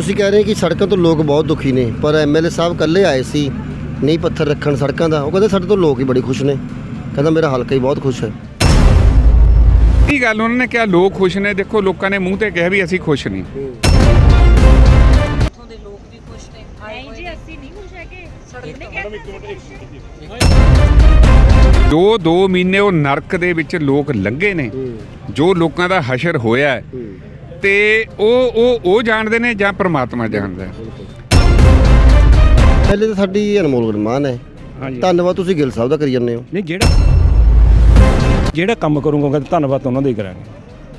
ਤੁਸੀਂ ਕਹਿ ਰਹੇ ਕਿ ਸੜਕਾਂ ਤੋਂ ਲੋਕ ਬਹੁਤ ਦੁਖੀ ਨੇ ਪਰ ਐਮਐਲਏ ਸਾਹਿਬ ਕੱਲੇ ਆਏ ਸੀ ਨਹੀਂ ਪੱਥਰ ਰੱਖਣ ਸੜਕਾਂ ਦਾ। ਉਹ ਕਹਿੰਦੇ ਸਾਡੇ ਤੋਂ ਲੋਕ ਹੀ ਬੜੇ ਖੁਸ਼ ਨੇ। ਕਹਿੰਦਾ ਮੇਰਾ ਹਲਕਾ ਹੀ ਬਹੁਤ ਖੁਸ਼ ਹੈ। ਕੀ ਗੱਲ ਉਹਨਾਂ ਨੇ ਕਿਹਾ ਲੋਕ ਖੁਸ਼ ਨੇ। ਦੇਖੋ ਲੋਕਾਂ ਨੇ ਮੂੰਹ ਤੇ ਕਿਹਾ ਵੀ ਅਸੀਂ ਖੁਸ਼ ਨਹੀਂ। ਇੱਥੋਂ ਦੇ ਲੋਕ ਵੀ ਖੁਸ਼ ਨੇ। ਆਏ ਨਹੀਂ ਜੀ ਅਸੀਂ ਨਹੀਂ ਖੁਸ਼ ਹੈਗੇ। ਇਹਨੇ ਕਹਿੰਦੇ ਜੋ 2 ਮਹੀਨੇ ਉਹ ਨਰਕ ਦੇ ਵਿੱਚ ਲੋਕ ਲੰਘੇ ਨੇ। ਜੋ ਲੋਕਾਂ ਦਾ ਹਸ਼ਰ ਹੋਇਆ ਹੈ, ਤੇ ਉਹ ਉਹ ਉਹ ਜਾਣਦੇ ਨੇ ਜਾਂ ਪ੍ਰਮਾਤਮਾ ਜਾਣਦਾ ਹੈ। ਪਹਿਲੇ ਤਾਂ ਸਾਡੀ ਅਨਮੋਲ ਗੁਰਮਾਨ ਹੈ। ਹਾਂਜੀ। ਧੰਨਵਾਦ ਤੁਸੀਂ ਗਿੱਲ ਸਾਹਿਬ ਦਾ ਕਰੀ ਜਾਂਦੇ ਹੋ। ਨਹੀਂ ਜਿਹੜਾ ਜਿਹੜਾ ਕੰਮ ਕਰੂੰਗਾ ਕਹਿੰਦਾ ਧੰਨਵਾਦ ਉਹਨਾਂ ਦਾ ਹੀ ਕਰਾਂਗੇ।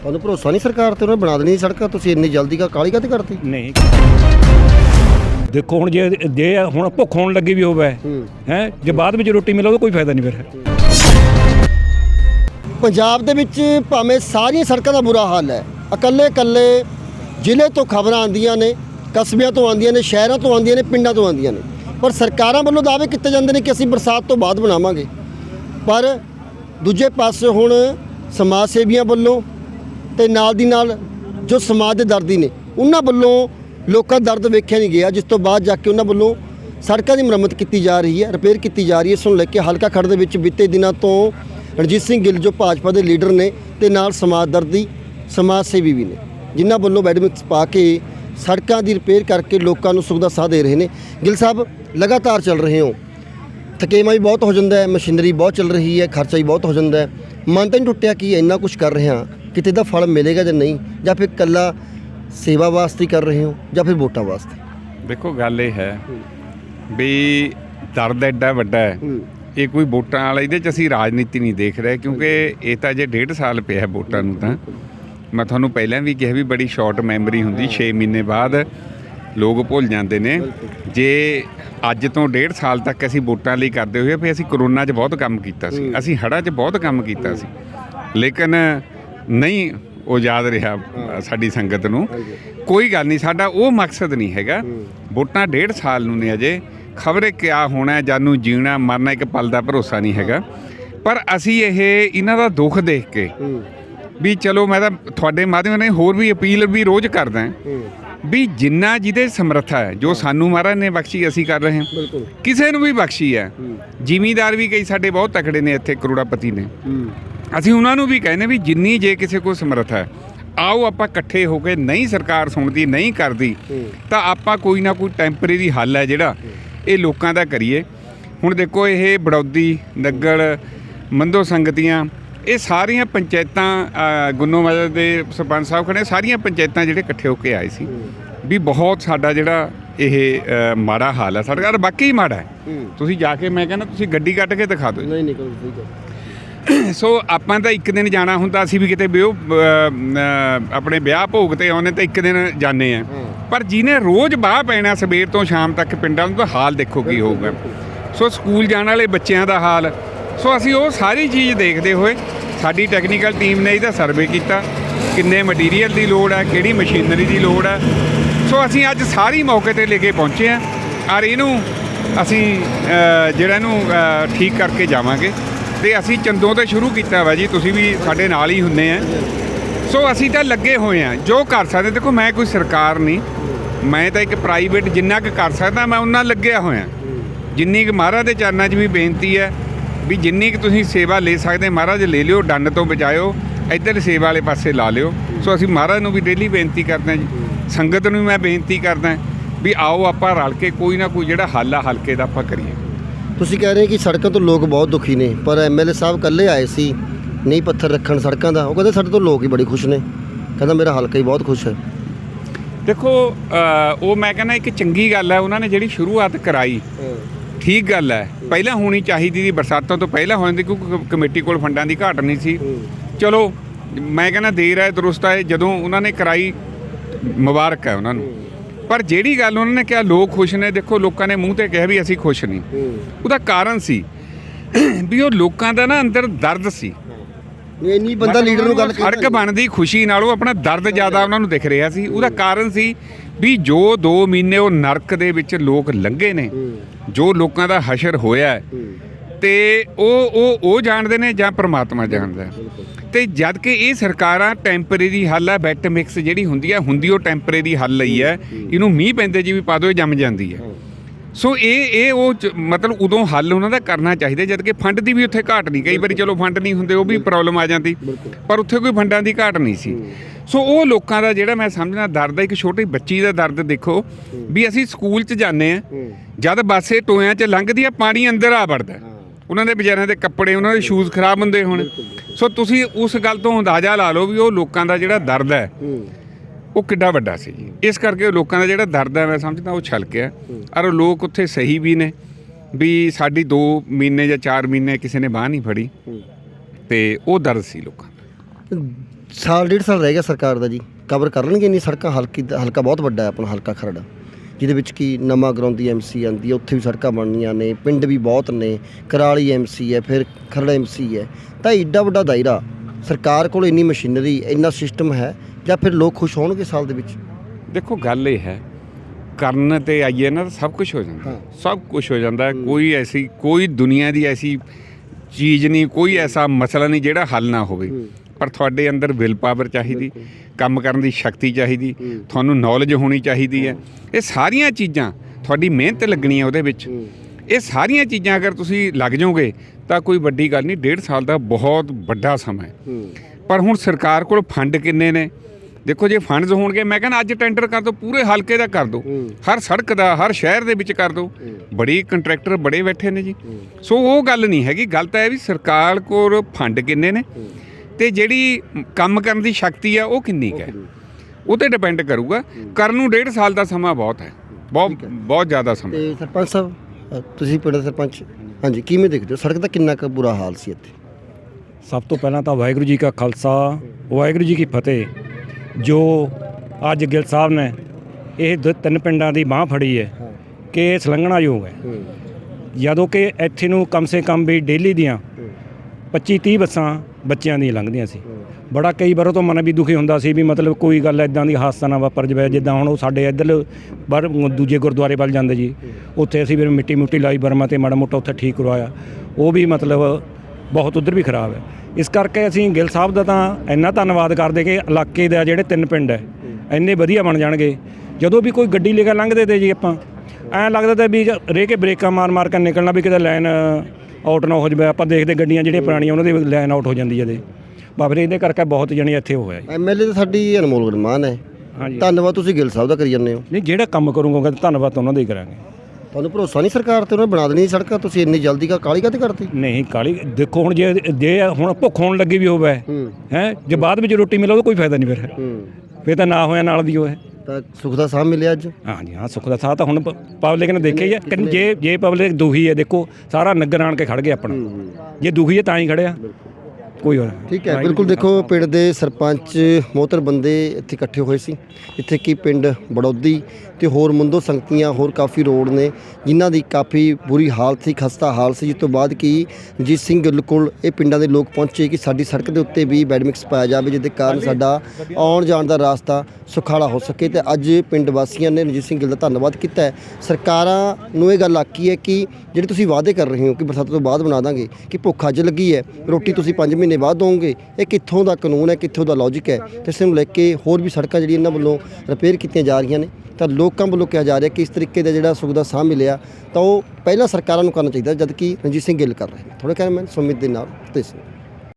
ਤੁਹਾਨੂੰ ਭਰੋਸਾ ਨਹੀਂ ਸਰਕਾਰ ਤੇ ਉਹਨੇ ਬਣਾ ਦੇਣੀ ਸੀ ਸੜਕਾਂ ਤੁਸੀਂ ਇੰਨੀ ਜਲਦੀ ਕਾ ਕਾਲੀ ਕਾਤੇ ਕਰਤੀ? ਨਹੀਂ। ਦੇਖੋ ਹੁਣ ਜੇ ਜੇ ਹੁਣ ਭੁੱਖ ਹੋਣ ਲੱਗੀ ਵੀ ਹੋਵੇ ਹੂੰ। ਹੈ ਜੇ ਬਾਅਦ ਵਿੱਚ ਰੋਟੀ ਮਿਲੇ ਉਹਦਾ ਕੋਈ ਫਾਇਦਾ ਨਹੀਂ ਫਿਰ। ਪੰਜਾਬ ਦੇ ਵਿੱਚ ਭਾਵੇਂ ਸਾਰੀਆਂ ਸੜਕਾਂ ਦਾ ਬੁਰਾ ਹਾਲ ਹੈ ਇਕੱਲੇ ਇਕੱਲੇ ਜ਼ਿਲ੍ਹੇ ਤੋਂ ਖਬਰਾਂ ਆਉਂਦੀਆਂ ਨੇ, ਕਸਬਿਆਂ ਤੋਂ ਆਉਂਦੀਆਂ ਨੇ, ਸ਼ਹਿਰਾਂ ਤੋਂ ਆਉਂਦੀਆਂ ਨੇ, ਪਿੰਡਾਂ ਤੋਂ ਆਉਂਦੀਆਂ ਨੇ। ਪਰ ਸਰਕਾਰਾਂ ਵੱਲੋਂ ਦਾਅਵੇ ਕੀਤੇ ਜਾਂਦੇ ਨੇ ਕਿ ਅਸੀਂ ਬਰਸਾਤ ਤੋਂ ਬਾਅਦ ਬਣਾਵਾਂਗੇ। ਪਰ ਦੂਜੇ ਪਾਸੇ ਹੁਣ ਸਮਾਜ ਸੇਵੀਆਂ ਵੱਲੋਂ ਤੇ ਨਾਲ ਦੀ ਨਾਲ ਜੋ ਸਮਾਜ ਦੇ ਦਰਦੀ ਨੇ, ਉਹਨਾਂ ਵੱਲੋਂ ਲੋਕਾਂ ਦਰਦ ਵੇਖਿਆ ਨਹੀਂ ਗਿਆ, ਜਿਸ ਤੋਂ ਬਾਅਦ ਜਾ ਕੇ ਉਹਨਾਂ ਵੱਲੋਂ ਸੜਕਾਂ ਦੀ ਮੁਰੰਮਤ ਕੀਤੀ ਜਾ ਰਹੀ ਹੈ, ਰਿਪੇਅਰ ਕੀਤੀ ਜਾ ਰਹੀ ਹੈ। ਇਸ ਨੂੰ ਲੈ ਕੇ ਹਲਕਾ ਖੜ ਦੇ ਵਿੱਚ ਬੀਤੇ ਦਿਨਾਂ ਤੋਂ ਰਣਜੀਤ ਸਿੰਘ ਗਿੱਲ ਜੋ ਭਾਜਪਾ ਦੇ ਲੀਡਰ ਨੇ ਤੇ ਨਾਲ ਸਮਾਜ ਦਰਦੀ ਸਮਾਜ ਸੇਵੀ ਵੀ ਨੇ ਜਿਨ੍ਹਾਂ ਵੱਲੋਂ ਬੈਡਮਿਕਸ ਪਾ ਕੇ ਸੜਕਾਂ ਦੀ ਰਿਪੇਅਰ ਕਰਕੇ ਲੋਕਾਂ ਨੂੰ ਸੁੱਖ ਦਾ ਸਾਹ ਦੇ ਰਹੇ ਨੇ। ਗਿੱਲ ਸਾਹਿਬ ਲਗਾਤਾਰ ਚੱਲ ਰਹੇ ਹੋ। ਥਕੇਮਾ ਵੀ ਬਹੁਤ ਹੋ ਜਾਂਦਾ ਹੈ ਮਸ਼ੀਨਰੀ ਬਹੁਤ ਚੱਲ ਰਹੀ ਹੈ ਖਰਚਾ ਵੀ ਬਹੁਤ ਹੋ ਜਾਂਦਾ ਹੈ। ਮਨ ਤਾਂ ਨਹੀਂ ਟੁੱਟਿਆ ਕਿ ਇੰਨਾ ਕੁਝ ਕਰ ਰਹੇ ਹਾਂ ਕਿਤੇ ਦਾ ਫਲ ਮਿਲੇਗਾ ਜਾਂ ਨਹੀਂ ਜਾਂ ਫਿਰ ਕੱਲਾ ਸੇਵਾ ਵਾਸਤੇ ਕਰ ਰਹੇ ਹੋ ਜਾਂ ਫਿਰ ਵੋਟਾਂ ਵਾਸਤੇ? ਦੇਖੋ ਗੱਲ ਇਹ ਹੈ ਵੀ ਦਰਦ ਐਡਾ ਵੱਡਾ ਹੈ। ਇਹ ਕੋਈ ਵੋਟਾਂ ਵਾਲਾ ਇਹਦੇ ਚ ਅਸੀਂ ਰਾਜਨੀਤੀ ਨਹੀਂ ਦੇਖ ਰਹੇ ਕਿਉਂਕਿ ਇਹ ਤਾਂ ਜੇ ਡੇਢ ਸਾਲ ਪਿਆ ਹੈ ਵੋਟਾਂ ਨੂੰ ਤਾਂ। ਮੈਂ ਤੁਹਾਨੂੰ ਪਹਿਲਾਂ ਵੀ ਕਿਹਾ ਵੀ ਬੜੀ ਸ਼ਾਰਟ ਮੈਮਰੀ ਹੁੰਦੀ 6 ਮਹੀਨੇ ਬਾਅਦ ਲੋਕ ਭੁੱਲ ਜਾਂਦੇ ਨੇ। ਜੇ ਅੱਜ ਤੋਂ ਡੇਢ ਸਾਲ ਤੱਕ ਅਸੀਂ ਵੋਟਾਂ ਲਈ ਕਰਦੇ ਹੋਏ ਵੀ ਅਸੀਂ ਕਰੋਨਾ 'ਚ ਬਹੁਤ ਕੰਮ ਕੀਤਾ ਸੀ। ਅਸੀਂ ਹੜ੍ਹਾਂ 'ਚ ਬਹੁਤ ਕੰਮ ਕੀਤਾ ਸੀ। ਲੇਕਿਨ ਨਹੀਂ ਉਹ ਯਾਦ ਰਿਹਾ ਸਾਡੀ ਸੰਗਤ ਨੂੰ। ਕੋਈ ਗੱਲ ਨਹੀਂ ਸਾਡਾ ਉਹ ਮਕਸਦ ਨਹੀਂ ਹੈਗਾ। ਵੋਟਾਂ ਡੇਢ ਸਾਲ ਨੂੰ ਨੇ ਅਜੇ। ਖਬਰੇ ਕਿਆ ਹੋਣਾ ਹੈ, ਜਾਨੂੰ ਜੀਣਾ ਮਰਨਾ ਇੱਕ ਪਲ ਦਾ ਭਰੋਸਾ ਨਹੀਂ ਹੈਗਾ। ਪਰ ਅਸੀਂ ਇਹ ਇਹਨਾਂ ਦਾ ਦੁੱਖ ਦੇਖ ਕੇ ਵੀ ਚਲੋ ਮੈਂ ਤਾਂ ਤੁਹਾਡੇ ਮਾਧਿਅਮ ਨਾਲ ਹੋਰ ਵੀ ਅਪੀਲ ਵੀ ਰੋਜ਼ ਕਰਦਾ ਵੀ ਜਿੰਨਾ ਜਿਹਦੇ ਸਮਰੱਥਾ ਹੈ ਜੋ ਸਾਨੂੰ ਮਹਾਰਾਜ ਨੇ ਬਖਸ਼ੀ ਅਸੀਂ ਕਰ ਰਹੇ ਹਾਂ। ਬਿਲਕੁਲ। ਕਿਸੇ ਨੂੰ ਵੀ ਬਖਸ਼ੀ ਹੈ। ਜ਼ਿਮੀਦਾਰ ਵੀ ਕਈ ਸਾਡੇ ਬਹੁਤ ਤਕੜੇ ਨੇ ਇੱਥੇ ਕਰੋੜਾਪਤੀ ਨੇ। ਅਸੀਂ ਉਹਨਾਂ ਨੂੰ ਵੀ ਕਹਿੰਦੇ ਵੀ ਜਿੰਨੀ ਜੇ ਕਿਸੇ ਕੋਲ ਸਮਰੱਥਾ ਹੈ ਆਓ ਆਪਾਂ ਇਕੱਠੇ ਹੋ ਕੇ ਨਹੀਂ ਸਰਕਾਰ ਸੁਣਦੀ ਨਹੀਂ ਕਰਦੀ ਤਾਂ ਆਪਾਂ ਕੋਈ ਨਾ ਕੋਈ ਟੈਂਪਰੇਰੀ ਹੱਲ ਹੈ ਜਿਹੜਾ ਇਹ ਲੋਕਾਂ ਦਾ ਕਰੀਏ। ਹੁਣ ਦੇਖੋ ਇਹ ਬੜੌਦੀ ਨੱਗਲ ਮੰਦੋ ਸੰਗਤੀਆਂ ਇਹ ਸਾਰੀਆਂ ਪੰਚਾਇਤਾਂ ਗੁੰਨੋ ਮਾਜਰਾ ਦੇ ਸਰਪੰਚ ਸਾਹਿਬ ਖੜੇ ਸਾਰੀਆਂ ਪੰਚਾਇਤਾਂ ਜਿਹੜੇ ਇਕੱਠੇ ਹੋ ਕੇ ਆਏ ਸੀ ਵੀ ਬਹੁਤ ਸਾਡਾ ਜਿਹੜਾ ਇਹ ਮਾੜਾ ਹਾਲ ਹੈ ਸਾਡਾ ਬਾਕੀ ਮਾੜਾ ਹੈ। ਤੁਸੀਂ ਜਾ ਕੇ ਮੈਂ ਕਹਿੰਦਾ ਤੁਸੀਂ ਗੱਡੀ ਕੱਢ ਕੇ ਦਿਖਾ ਦਿਓ ਨਹੀਂ ਨਿਕਲ ਠੀਕ ਹੈ ਸੋ ਆਪਾਂ ਤਾਂ ਇੱਕ ਦਿਨ ਜਾਣਾ ਹੁੰਦਾ ਅਸੀਂ ਵੀ ਕਿਤੇ ਅਹ, ਆਪਣੇ ਵਿਆਹ ਭੋਗ ਤੇ ਆਉਨੇ ਤਾਂ ਇੱਕ ਦਿਨ ਜਾਂਦੇ ਆ ਪਰ ਜਿਹਨੇ ਰੋਜ਼ ਬਾਹ ਪੈਣਾ ਸਵੇਰ ਤੋਂ ਸ਼ਾਮ ਤੱਕ ਪਿੰਡਾਂ ਨੂੰ ਤਾਂ ਹਾਲ ਦੇਖੋ ਕੀ ਹੋਊਗਾ। ਸੋ ਸਕੂਲ ਜਾਣ ਵਾਲੇ ਬੱਚਿਆਂ ਦਾ ਹਾਲ ਸੋ ਅਸੀਂ ਉਹ ਸਾਰੀ ਚੀਜ਼ ਦੇਖਦੇ ਹੋਏ ਸਾਡੀ ਟੈਕਨੀਕਲ ਟੀਮ ਨੇ ਇਹਦਾ ਸਰਵੇ ਕੀਤਾ, ਕਿੰਨੇ ਮਟੀਰੀਅਲ ਦੀ ਲੋੜ ਹੈ, ਕਿਹੜੀ ਮਸ਼ੀਨਰੀ ਦੀ ਲੋੜ ਹੈ। ਸੋ ਅਸੀਂ ਅੱਜ ਸਾਰੀ ਮੌਕੇ ਤੇ ਲੈ ਕੇ ਪਹੁੰਚੇ ਹਾਂ ਔਰ ਇਹਨੂੰ ਅਸੀਂ ਜਿਹੜਾ ਇਹਨੂੰ ਠੀਕ ਕਰਕੇ ਜਾਵਾਂਗੇ। ਤੇ ਅਸੀਂ ਚੰਦੋਂ ਤੋਂ ਸ਼ੁਰੂ ਕੀਤਾ ਵਾ ਜੀ, ਤੁਸੀਂ ਵੀ ਸਾਡੇ ਨਾਲ ਹੀ ਹੁੰਨੇ ਆ। ਸੋ ਅਸੀਂ ਤਾਂ ਲੱਗੇ ਹੋਏ ਆ ਜੋ ਕਰ ਸਕਦੇ, ਦੇਖੋ ਮੈਂ ਕੋਈ ਸਰਕਾਰ ਨਹੀਂ, ਮੈਂ ਤਾਂ ਇੱਕ ਪ੍ਰਾਈਵੇਟ ਜਿੰਨਾ ਕੁ ਕਰ ਸਕਦਾ, ਮੈਂ ਉਹਨਾਂ ਲੱਗਿਆ ਹੋਇਆ। ਜਿੰਨੀ ਕੁ ਮਹਾਰਾਜ ਦੇ ਚਰਨਾਂ 'ਚ ਵੀ ਬੇਨਤੀ ਹੈ ਵੀ ਜਿੰਨੀ ਕੁ ਤੁਸੀਂ ਸੇਵਾ ਲੈ ਸਕਦੇ ਮਹਾਰਾਜ ਲੈ ਲਿਓ ਡੰਡ ਤੋਂ ਬਚਾਇਓ ਇੱਧਰ ਸੇਵਾ ਵਾਲੇ ਪਾਸੇ ਲਾ ਲਿਓ। ਸੋ ਅਸੀਂ ਮਹਾਰਾਜ ਨੂੰ ਵੀ ਡੇਲੀ ਬੇਨਤੀ ਕਰਦੇ ਹਾਂ ਜੀ। ਸੰਗਤ ਨੂੰ ਵੀ ਮੈਂ ਬੇਨਤੀ ਕਰਦਾ ਵੀ ਆਓ ਆਪਾਂ ਰਲ ਕੇ ਕੋਈ ਨਾ ਕੋਈ ਜਿਹੜਾ ਹੱਲ ਆ ਹਲਕੇ ਦਾ ਆਪਾਂ ਕਰੀਏ। ਤੁਸੀਂ ਕਹਿ ਰਹੇ ਕਿ ਸੜਕਾਂ ਤੋਂ ਲੋਕ ਬਹੁਤ ਦੁਖੀ ਨੇ ਪਰ ਐਮਐਲਏ ਸਾਹਿਬ ਕੱਲੇ ਆਏ ਸੀ ਨਹੀਂ ਪੱਥਰ ਰੱਖਣ ਸੜਕਾਂ ਦਾ। ਉਹ ਕਹਿੰਦੇ ਸਾਡੇ ਤੋਂ ਲੋਕ ਹੀ ਬੜੇ ਖੁਸ਼ ਨੇ। ਕਹਿੰਦਾ ਮੇਰਾ ਹਲਕਾ ਹੀ ਬਹੁਤ ਖੁਸ਼ ਹੈ। ਦੇਖੋ ਉਹ ਮੈਂ ਕਹਿੰਦਾ ਇੱਕ ਚੰਗੀ ਗੱਲ ਹੈ ਉਹਨਾਂ ਨੇ ਜਿਹੜੀ ਸ਼ੁਰੂਆਤ ਕਰਾਈ ਠੀਕ ਗੱਲ ਹੈ। ਪਹਿਲਾਂ ਹੋਣੀ ਚਾਹੀਦੀ ਸੀ ਬਰਸਾਤਾਂ ਤੋਂ ਪਹਿਲਾਂ ਹੋ ਜਾਂਦੀ ਕਿਉਂਕਿ ਕਮੇਟੀ ਕੋਲ ਫੰਡਾਂ ਦੀ ਘਾਟ ਨਹੀਂ ਸੀ। ਚਲੋ ਮੈਂ ਕਹਿੰਦਾ ਦੇਰ ਹੈ ਦਰੁਸਤ ਹੈ ਜਦੋਂ ਉਹਨਾਂ ਨੇ ਕਰਾਈ ਮੁਬਾਰਕ ਹੈ ਉਹਨਾਂ ਨੂੰ। ਪਰ ਜਿਹੜੀ ਗੱਲ ਉਹਨਾਂ ਨੇ ਕਿਹਾ ਲੋਕ ਖੁਸ਼ ਨੇ ਦੇਖੋ ਲੋਕਾਂ ਨੇ ਮੂੰਹ ਤੇ ਕਿਹਾ ਵੀ ਅਸੀਂ ਖੁਸ਼ ਨਹੀਂ। ਉਹਦਾ ਕਾਰਨ ਸੀ ਵੀ ਉਹ ਲੋਕਾਂ ਦਾ ਨਾ ਅੰਦਰ ਦਰਦ ਸੀ। ਇੰਨੀ ਬੰਦਾ ਲੀਡਰ ਨੂੰ ਗੱਲ ਸੜਕ ਬਣਦੀ ਖੁਸ਼ੀ ਨਾਲੋਂ ਆਪਣਾ ਦਰਦ ਜ਼ਿਆਦਾ ਉਹਨਾਂ ਨੂੰ ਦਿਖ ਰਿਹਾ ਸੀ। ਉਹਦਾ ਕਾਰਨ ਸੀ ਵੀ ਜੋ 2 ਮਹੀਨੇ ਉਹ ਨਰਕ ਦੇ ਵਿੱਚ ਲੋਕ ਲੰਘੇ ਨੇ ਜੋ ਲੋਕਾਂ ਦਾ ਹਸ਼ਰ ਹੋਇਆ ਤੇ ਉਹ ਉਹ ਉਹ ਜਾਣਦੇ ਨੇ ਜਾਂ ਪ੍ਰਮਾਤਮਾ ਜਾਣਦਾ ਹੈ। ਤੇ ਜਦ ਕਿ ਇਹ ਸਰਕਾਰਾਂ ਟੈਂਪਰੇਰੀ ਹੱਲ ਹੈ ਬੈਟ ਮਿਕਸ ਜਿਹੜੀ ਹੁੰਦੀ ਹੈ ਹੁੰਦੀ ਉਹ ਟੈਂਪਰੇਰੀ ਹੱਲ ਲਈ ਹੈ। ਇਹਨੂੰ ਮੀਂਹ ਪੈਂਦੇ ਜੀ ਵੀ ਪਾ ਦਿਓ ਇਹ ਜੰਮ ਜਾਂਦੀ ਹੈ। ਸੋ ਇਹ ਇਹ ਉਹ ਚ- ਮਤਲਬ ਉਦੋਂ ਹੱਲ ਉਹਨਾਂ ਦਾ ਕਰਨਾ ਚਾਹੀਦਾ ਜਦ ਕਿ ਫੰਡ ਦੀ ਵੀ ਉੱਥੇ ਘਾਟ ਨਹੀਂ। ਕਈ ਵਾਰੀ ਚਲੋ ਫੰਡ ਨਹੀਂ ਹੁੰਦੇ ਉਹ ਵੀ ਪ੍ਰੋਬਲਮ ਆ ਜਾਂਦੀ ਪਰ ਉੱਥੇ ਕੋਈ ਫੰਡਾਂ ਦੀ ਘਾਟ ਨਹੀਂ ਸੀ। ਸੋ ਉਹ ਲੋਕਾਂ ਦਾ ਜਿਹੜਾ ਮੈਂ ਸਮਝਣਾ ਦਰਦ ਹੈ ਇੱਕ ਛੋਟੀ ਬੱਚੀ ਦਾ ਦਰਦ ਦੇਖੋ ਵੀ ਅਸੀਂ ਸਕੂਲ 'ਚ ਜਾਂਦੇ ਆ ਜਦ ਬੱਸੇ ਟੋਇਆਂ 'ਚ ਲੰਘਦੀ ਆ ਪਾਣੀ ਅੰਦਰ ਆ ਵੜਦਾ। ਉਹਨਾਂ ਦੇ ਵਿਚਾਰਿਆਂ ਦੇ ਕੱਪੜੇ ਉਹਨਾਂ ਦੇ ਸ਼ੂਜ਼ ਖਰਾਬ ਹੁੰਦੇ ਹੋਣ। ਸੋ ਤੁਸੀਂ ਉਸ ਗੱਲ ਤੋਂ ਅੰਦਾਜ਼ਾ ਲਾ ਲਓ ਵੀ ਉਹ ਲੋਕਾਂ ਦਾ ਜਿਹੜਾ ਦਰਦ ਹੈ। ਉਹ ਕਿੱਡਾ ਵੱਡਾ ਸੀ ਜੀ। ਇਸ ਕਰਕੇ ਲੋਕਾਂ ਦਾ ਜਿਹੜਾ ਦਰਦ ਹੈ, ਮੈਂ ਸਮਝਦਾ ਉਹ ਛਲਕਿਆ। ਔਰ ਲੋਕ ਉੱਥੇ ਸਹੀ ਵੀ ਨੇ, ਵੀ ਸਾਡੀ 2 ਮਹੀਨੇ ਜਾਂ 4 ਮਹੀਨੇ ਕਿਸੇ ਨੇ ਬਾਹ ਨਹੀਂ ਫੜੀ। ਤੇ ਉਹ ਦਰਦ ਸੀ ਲੋਕਾਂ ਦਾ। ਸਾਲ, ਡੇਢ ਸਾਲ ਰਹਿ ਗਿਆ ਸਰਕਾਰ ਦਾ ਜੀ। ਕਵਰ ਕਰ ਲੈਣਗੇ ਇੰਨੀ ਸੜਕਾਂ, ਹਲਕੀ ਹਲਕਾ ਬਹੁਤ ਵੱਡਾ ਹੈ ਆਪਣਾ, ਹਲਕਾ ਖਰੜਾ। ਜਿਹਦੇ ਵਿੱਚ ਕੀ ਨਵਾਂ ਗਰਾਉਂਦੀ ਐਮਸੀ ਆਂਦੀ ਹੈ, ਉੱਥੇ ਵੀ ਸੜਕਾਂ ਬਣਨੀਆਂ ਨੇ, ਪਿੰਡ ਵੀ ਬਹੁਤ ਨੇ, ਕਰਾਲੀ ਐਮਸੀ ਹੈ, ਫਿਰ ਖਰੜਾ ਐਮਸੀ ਹੈ। ਤਾਂ ਏਡਾ ਵੱਡਾ ਦਾਇਰਾ ਸਰਕਾਰ ਕੋਲ ਇੰਨੀ ਮਸ਼ੀਨਰੀ, ਇੰਨਾ ਸਿਸਟਮ ਹੈ ਜਾਂ ਫਿਰ ਲੋਕ ਖੁਸ਼ ਹੋਣਗੇ ਸਾਲ ਦੇ ਵਿੱਚ? ਦੇਖੋ ਗੱਲ ਇਹ ਹੈ ਕਰਨ ਤੇ ਆਈਏ ਨਾ ਤਾਂ ਸਭ ਕੁਝ ਹੋ ਜਾਂਦਾ। ਸਭ ਕੁਝ ਹੋ ਜਾਂਦਾ। ਕੋਈ ਐਸੀ ਕੋਈ ਦੁਨੀਆ ਦੀ ਐਸੀ ਚੀਜ਼ ਨਹੀਂ ਕੋਈ ਐਸਾ ਮਸਲਾ ਨਹੀਂ ਜਿਹੜਾ ਹੱਲ ਨਾ ਹੋਵੇ। ਪਰ ਤੁਹਾਡੇ ਅੰਦਰ ਵਿਲ ਪਾਵਰ ਚਾਹੀਦੀ ਕੰਮ ਕਰਨ ਦੀ ਸ਼ਕਤੀ ਚਾਹੀਦੀ ਤੁਹਾਨੂੰ ਨੌਲੇਜ ਹੋਣੀ ਚਾਹੀਦੀ ਹੈ। ਇਹ ਸਾਰੀਆਂ ਚੀਜ਼ਾਂ ਤੁਹਾਡੀ ਮਿਹਨਤ ਲੱਗਣੀ ਹੈ ਉਹਦੇ ਵਿੱਚ। ਇਹ ਸਾਰੀਆਂ ਚੀਜ਼ਾਂ ਅਗਰ ਤੁਸੀਂ ਲੱਗ ਜਾਓਗੇ ਤਾਂ ਕੋਈ ਵੱਡੀ ਗੱਲ ਨਹੀਂ ਡੇਢ ਸਾਲ ਦਾ ਬਹੁਤ ਵੱਡਾ ਸਮਾਂ ਹੈ। ਪਰ ਹੁਣ ਸਰਕਾਰ ਕੋਲ ਫੰਡ ਕਿੰਨੇ ਨੇ? ਦੇਖੋ ਜੇ ਫੰਡਸ ਹੋਣਗੇ ਮੈਂ ਕਹਿੰਦਾ ਅੱਜ ਟੈਂਡਰ ਕਰ ਦਿਓ ਪੂਰੇ ਹਲਕੇ ਦਾ ਕਰ ਦਿਓ ਹਰ ਸੜਕ ਦਾ ਹਰ ਸ਼ਹਿਰ ਦੇ ਵਿੱਚ ਕਰ ਦਿਓ ਬੜੀ ਕੰਟਰੈਕਟਰ ਬੜੇ ਬੈਠੇ ਨੇ ਜੀ। ਸੋ ਉਹ ਗੱਲ ਨਹੀਂ ਹੈਗੀ ਗੱਲ ਤਾਂ ਇਹ ਵੀ ਸਰਕਾਰ ਕੋਲ ਫੰਡ ਕਿੰਨੇ ਨੇ ਤੇ ਜਿਹੜੀ ਕੰਮ ਕਰਨ ਦੀ ਸ਼ਕਤੀ ਆ ਉਹ ਕਿੰਨੀ ਹੈ? ਉਹ ਤੇ ਡਿਪੈਂਡ ਕਰੂਗਾ। ਕਰਨ ਨੂੰ ਡੇਢ ਸਾਲ ਦਾ ਸਮਾਂ ਬਹੁਤ ਹੈ। ਬਹੁਤ ਬਹੁਤ ਜ਼ਿਆਦਾ ਸਮਾਂ ਤੇ ਸਰਪੰਚ ਸਾਹਿਬ ਤੁਸੀਂ ਪਿੰਡ ਦੇ ਸਰਪੰਚ ਹਾਂਜੀ ਕਿਵੇਂ ਦੇਖਦੇ ਹੋ? ਸੜਕ ਦਾ ਕਿੰਨਾ ਕੁ ਬੁਰਾ ਹਾਲ ਸੀ ਇੱਥੇ? ਸਭ ਤੋਂ ਪਹਿਲਾਂ ਤਾਂ ਵਾਹਿਗੁਰੂ ਜੀ ਕਾ ਖਾਲਸਾ ਵਾਹਿਗੁਰੂ ਜੀ ਕੀ ਫਤਿਹ। ਜੋ ਅੱਜ ਗਿੱਲ ਸਾਹਿਬ ਨੇ ਇਹ ਦ- ਤਿੰਨ ਪਿੰਡਾਂ ਦੀ ਬਾਹ ਫੜੀ ਹੈ ਕਿ ਇਹ ਸਲੰਘਣਾਯੋਗ ਹੈ। ਜਦੋਂ ਕਿ ਇੱਥੇ ਨੂੰ ਕਮ ਸੇ ਕਮ ਵੀ ਡੇਲੀ ਦੀਆਂ 25 30 ਬੱਸਾਂ ਬੱਚਿਆਂ ਦੀਆਂ ਲੰਘਦੀਆਂ ਸੀ। ਬੜਾ ਕਈ ਵਾਰ ਉਹ ਤੋਂ ਮਨ ਵੀ ਦੁਖੀ ਹੁੰਦਾ ਸੀ ਵੀ ਮਤਲਬ ਕੋਈ ਗੱਲ ਐਦਾਂ ਦੀ ਹਾਦਸਾ ਨਾ ਵਾਪਰ ਜਾਵੇ, ਜਿੱਦਾਂ ਹੁਣ ਉਹ ਸਾਡੇ ਇੱਧਰ ਬਾਹਰ ਦੂਜੇ ਗੁਰਦੁਆਰੇ ਵੱਲ ਜਾਂਦੇ ਜੀ। ਉੱਥੇ ਅਸੀਂ ਫਿਰ ਮਿੱਟੀ ਮੁੱਟੀ ਲਾਈ, ਬਰਮਾ ਤੇ ਮਾੜਾ ਮੋਟਾ ਉੱਥੇ ਠੀਕ ਕਰਵਾਇਆ। ਉਹ ਵੀ ਮਤਲਬ ਬਹੁਤ ਉਧਰ ਵੀ ਖਰਾਬ ਹੈ। ਇਸ ਕਰਕੇ ਅਸੀਂ ਗਿੱਲ ਸਾਹਿਬ ਦਾ ਤਾਂ ਇੰਨਾ ਧੰਨਵਾਦ ਕਰਦੇ ਕਿ ਇਲਾਕੇ ਦਾ ਜਿਹੜੇ ਤਿੰਨ ਪਿੰਡ ਹੈ, ਇੰਨੇ ਵਧੀਆ ਬਣ ਜਾਣਗੇ। ਜਦੋਂ ਵੀ ਕੋਈ ਗੱਡੀ ਲੈ ਕੇ ਲੰਘਦੇ ਤੇ ਜੀ ਆਪਾਂ, ਐਂ ਲੱਗਦਾ ਤਾਂ ਵੀ ਰੇ ਕੇ ਬ੍ਰੇਕਾਂ ਮਾਰ ਮਾਰ ਕੇ ਨਿਕਲਣਾ ਵੀ ਕਿਤੇ ਲਾਈਨ ਆਊਟ ਨਾ ਹੋ ਜਾਵੇ। ਆਪਾਂ ਦੇਖਦੇ ਗੱਡੀਆਂ ਜਿਹੜੀਆਂ ਪੁਰਾਣੀਆਂ, ਉਹਨਾਂ ਦੀ ਲਾਈਨ ਆਊਟ ਹੋ ਜਾਂਦੀ ਹੈ ਦੇ ਬਾਬਰੇ ਇਹਦੇ ਕਰਕੇ ਬਹੁਤ ਜਣੇ ਇੱਥੇ ਹੋਇਆ ਜੀ। ਐਮਐਲਏ ਤਾਂ ਸਾਡੀ ਅਨਮੋਲ ਗਰਮਾਨ ਹੈ। ਹਾਂਜੀ। ਧੰਨਵਾਦ ਤੁਸੀਂ ਗਿੱਲ ਸਾਹਿਬ ਦਾ ਕਰੀ ਜਾਂਦੇ ਹੋ। ਨਹੀਂ ਜਿਹੜਾ ਕੰਮ ਕਰੂੰਗਾ ਧੰਨਵਾਦ ਉਹਨਾਂ ਦਾ ਹੀ ਕਰਾਂਗੇ। ਤੁਹਾਨੂੰ ਭਰੋਸਾ ਨਹੀਂ ਸਰਕਾਰ ਤੇ ਉਹਨੇ ਬਣਾ ਦੇਣੀ ਸੜਕਾਂ ਤੁਸੀਂ ਇੰਨੀ ਜਲਦੀ ਕਾ ਕਾਲੀ ਕਾਤੇ ਕਰਤੀ? ਨਹੀਂ ਕਾਲੀ ਦੇਖੋ ਹੁਣ ਜੇ ਜੇ ਹੁਣ ਭੁੱਖ ਹੋਣ ਲੱਗੀ ਵੀ ਹੋਵੇ ਹੂੰ। ਜੇ ਬਾਅਦ ਵਿੱਚ ਰੋਟੀ ਮਿਲੇ ਉਹਦਾ ਕੋਈ ਫਾਇਦਾ ਨਹੀਂ ਫਿਰ। ਹੂੰ। ਫਿਰ ਤਾਂ ਨਾ ਹੋਇਆ ਨਾਲ ਦੀ ਹੋਏ ਤਾਂ ਸੁਖ ਦਾ ਸਾਹ ਮਿਲਿਆ ਅੱਜ। ਹਾਂਜੀ ਹਾਂ ਸੁੱਖ ਦਾ ਸਾਹ ਤਾਂ ਹੁਣ ਪਬਲਿਕ ਨੇ ਦੇਖਿਆ ਹੀ ਹੈ ਜੇ ਜੇ ਪਬਲਿਕ ਦੁਖੀ ਹੈ ਦੇਖੋ ਸਾਰਾ ਨਗਰ ਆਣ ਕੇ ਖੜ ਗਿਆ ਆਪਣਾ। ਜੇ ਦੁਖੀ ਹੈ ਤਾਂ ਹੀ ਖੜਿਆ। ਕੋਈ ਹੋਰ। ਠੀਕ ਹੈ, ਬਿਲਕੁਲ ਦੇਖੋ, ਪਿੰਡ ਦੇ ਸਰਪੰਚ ਮੋਹਤਰ ਬੰਦੇ ਇੱਥੇ ਇਕੱਠੇ ਹੋਏ ਸੀ। ਇੱਥੇ ਕਿ ਪਿੰਡ ਬੜੌਦੀ ਤੇ ਹੋਰ ਮੁੰਦੋ ਸੰਗਤੀਆਂ ਹੋਰ ਕਾਫੀ ਰੋਡ ਨੇ ਜਿਨ੍ਹਾਂ ਦੀ ਕਾਫੀ ਬੁਰੀ ਹਾਲਤ ਸੀ ਖਸਤਾ ਹਾਲ ਸੀ। ਜਿਸ ਤੋਂ ਬਾਅਦ ਕੀ ਜੀਤ ਸਿੰਘ ਗਿੱਲ ਕੋਲ ਇਹ ਪਿੰਡਾਂ ਦੇ ਲੋਕ ਪਹੁੰਚੇ ਕਿ ਸਾਡੀ ਸੜਕ ਦੇ ਉੱਤੇ ਵੀ ਬੈਡਮਿਕਸ ਪਾਇਆ ਜਾਵੇ ਜਿਹਦੇ ਕਾਰਨ ਸਾਡਾ ਆਉਣ ਜਾਣ ਦਾ ਰਾਸਤਾ ਸੁਖਾਲਾ ਹੋ ਸਕੇ ਤੇ ਅੱਜ ਪਿੰਡ ਵਾਸੀਆਂ ਨੇ ਰਣਜੀਤ ਸਿੰਘ ਗਿੱਲ ਦਾ ਧੰਨਵਾਦ ਕੀਤਾ ਹੈ। ਸਰਕਾਰਾਂ ਨੂੰ ਇਹ ਗੱਲ ਆਕੀ ਹੈ ਕਿ ਜਿਹੜੇ ਤੁਸੀਂ ਵਾਅਦੇ ਕਰ ਰਹੇ ਹੋ ਕਿ ਬਰਸਾਤ ਤੋਂ ਬਾਅਦ ਬਣਾ ਦਾਂਗੇ ਕਿ ਭੁੱਖ ਅੱਜ ਲੱਗੀ ਹੈ ਰੋਟੀ ਤੁਸੀਂ 5 ਮਹੀਨੇ ਬਾਅਦ ਦੋਗੇ ਇਹ ਕਿੱਥੋਂ ਦਾ ਕਾਨੂੰਨ ਹੈ ਕਿੱਥੋਂ ਦਾ ਲੌਜੀਕ ਹੈ? ਤੇ ਇਸ ਨੂੰ ਲੈ ਕੇ ਹੋਰ ਵੀ ਸੜਕਾਂ ਜਿਹੜੀਆਂ ਇਹਨਾਂ ਵੱਲੋਂ ਰਿਪੇਅਰ ਕੀਤੀਆਂ ਜਾ ਰਹੀਆਂ ਨੇ ਤਾਂ ਲੋਕਾਂ ਵੱਲੋਂ ਕਿਹਾ ਜਾ ਰਿਹਾ ਕਿ ਇਸ ਤਰੀਕੇ ਦਾ ਜਿਹੜਾ ਸੁਖ ਦਾ ਸਾਹ ਮਿਲਿਆ ਤਾਂ ਉਹ ਪਹਿਲਾਂ ਸਰਕਾਰਾਂ ਨੂੰ ਕਰਨਾ ਚਾਹੀਦਾ ਜਦ ਕਿ ਰਣਜੀਤ ਸਿੰਘ ਗਿੱਲ ਕਰ ਰਹੇ ਨੇ। ਥੋੜੇ ਕਹਿ ਮੈਂ ਸੁਮਿਤ ਦੇ ਨਾਲ, ਤੇ ਸਿੰਘ